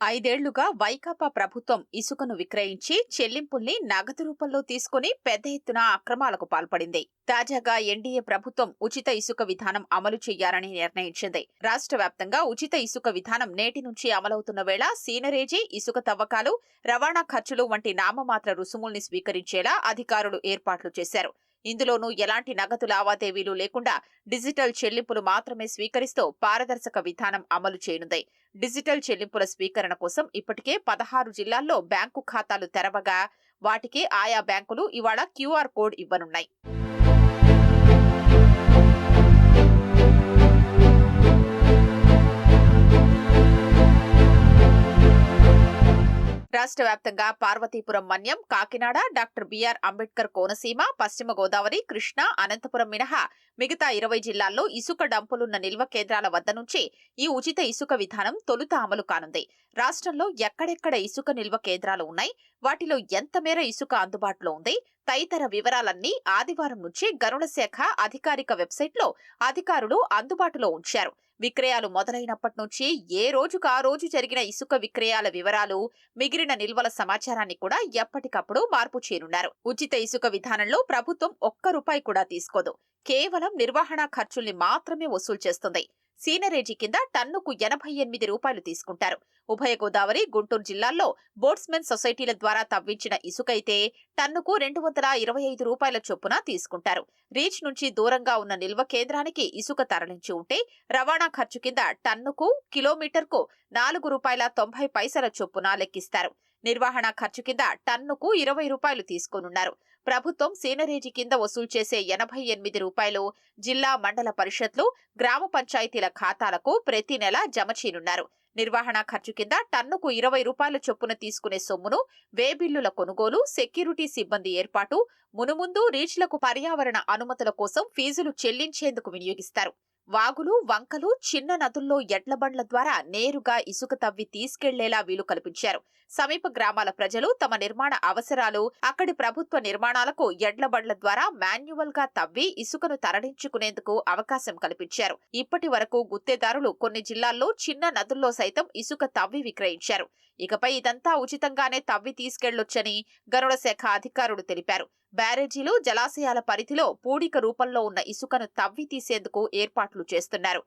ఐదేళ్ళుగా వైకాపా ప్రభుత్వం ఇసుకను విక్రయించి చెల్లింపుల్ని నగదు రూపంలో తీసుకుని పెద్ద ఎత్తున అక్రమాలకు పాల్పడింది. తాజాగా ఎన్డీఏ ప్రభుత్వం ఉచిత ఇసుక విధానం అమలు చేయాలని నిర్ణయించింది. రాష్ట్ర వ్యాప్తంగా ఉచిత ఇసుక విధానం నేటి నుంచి అమలవుతున్న వేళ సీనరేజీ ఇసుక తవ్వకాలు రవాణా ఖర్చులు వంటి నామమాత్ర రుసుముల్ని స్వీకరించేలా అధికారులు ఏర్పాట్లు చేశారు. ఇందులోనూ ఎలాంటి నగదు లావాదేవీలు లేకుండా డిజిటల్ చెల్లింపులు మాత్రమే స్వీకరిస్తూ పారదర్శక విధానం అమలు చేయనుంది. డిజిటల్ చెల్లింపుల స్వీకరణ కోసం ఇప్పటికే పదహారు జిల్లాల్లో బ్యాంకు ఖాతాలు తెరవగా వాటికి ఆయా బ్యాంకులు ఇవాళ క్యూఆర్ కోడ్ ఇవ్వనున్నాయి. రాష్ట్ర వ్యాప్తంగా Parvathipuram Manyam Kakinada doctor B R Ambedkar Konaseema పశ్చిమ గోదావరి కృష్ణా అనంతపురం మినహా మిగతా ఇరవై జిల్లాల్లో ఇసుక డంపులున్న నిల్వ కేంద్రాల వద్ద నుంచి ఈ ఉచిత ఇసుక విధానం తొలుత అమలు కానుంది. రాష్ట్రంలో ఎక్కడెక్కడ ఇసుక నిల్వ కేంద్రాలు ఉన్నాయి? వాటిలో ఎంత మేర ఇసుక అందుబాటులో ఉంది? తదితర వివరాలన్నీ ఆదివారం నుంచి గరుడ శాఖ అధికారిక వెబ్సైట్లో అధికారులు అందుబాటులో ఉంచారు. విక్రయాలు మొదలైనప్పటి నుంచి ఏ రోజుకు ఆ రోజు జరిగిన ఇసుక విక్రయాల వివరాలు మిగిలిన నిల్వల సమాచారాన్ని కూడా ఎప్పటికప్పుడు మార్పు చేయనున్నారు. ఉచిత ఇసుక విధానంలో ప్రభుత్వం ఒక్క రూపాయి కూడా తీసుకోదు. కేవలం నిర్వహణ ఖర్చుల్ని మాత్రమే వసూలు చేస్తుంది. సీనరేజీ కింద టన్నుకు ఎనభై ఎనిమిది రూపాయలు తీసుకుంటారు. ఉభయ గోదావరి గుంటూరు జిల్లాల్లో బోట్స్మెన్ సొసైటీల ద్వారా తవ్వించిన ఇసుకైతే టన్నుకు రెండు వందల ఇరవై ఐదు రూపాయల చొప్పున తీసుకుంటారు. రీచ్ నుంచి దూరంగా ఉన్న నిల్వ కేంద్రానికి ఇసుక తరలించి ఉంటే రవాణా ఖర్చు కింద టన్నుకు కిలోమీటర్కు నాలుగు రూపాయల తొంభై పైసల చొప్పున లెక్కిస్తారు. నిర్వహణ ఖర్చు కింద టన్నుకు ఇరవై రూపాయలు తీసుకోనున్నారు. ప్రభుత్వం సీనరేజీ కింద వసూలు చేసే ఎనభై ఎనిమిది రూపాయలు జిల్లా మండల పరిషత్లు గ్రామ పంచాయతీల ఖాతాలకు ప్రతి నెల జమ చేయనున్నారు. నిర్వహణ ఖర్చు కింద టన్నుకు ఇరవై రూపాయల చొప్పున తీసుకునే సొమ్మును వేబిల్లుల కొనుగోలు సెక్యూరిటీ సిబ్బంది ఏర్పాటు మునుముందు రీచ్లకు పర్యావరణ అనుమతుల కోసం ఫీజులు చెల్లించేందుకు వినియోగిస్తారు. వాగులు వంకలు చిన్న నదుల్లో ఎడ్లబండ్ల ద్వారా నేరుగా ఇసుక తవ్వి తీసుకెళ్ళేలా వీలు కల్పించారు. సమీప గ్రామాల ప్రజలు తమ నిర్మాణ అవసరాలు అక్కడి ప్రభుత్వ నిర్మాణాలకు ఎడ్లబండ్ల ద్వారా మాన్యువల్గా తవ్వి ఇసుకను తరలించుకునేందుకు అవకాశం కల్పించారు. ఇప్పటి వరకు గుత్తేదారులు కొన్ని జిల్లాల్లో చిన్న నదుల్లో సైతం ఇసుక తవ్వి విక్రయించారు. ఇకపై ఇదంతా ఉచితంగానే తవ్వి తీసుకెళ్ళొచ్చని గరుడ శాఖ అధికారులు తెలిపారు. బ్యారేజీలు జలాశయాల పరిధిలో పూడిక రూపంలో ఉన్న ఇసుకను తవ్వి తీసేందుకు ఏర్పాట్లు చేస్తున్నారు.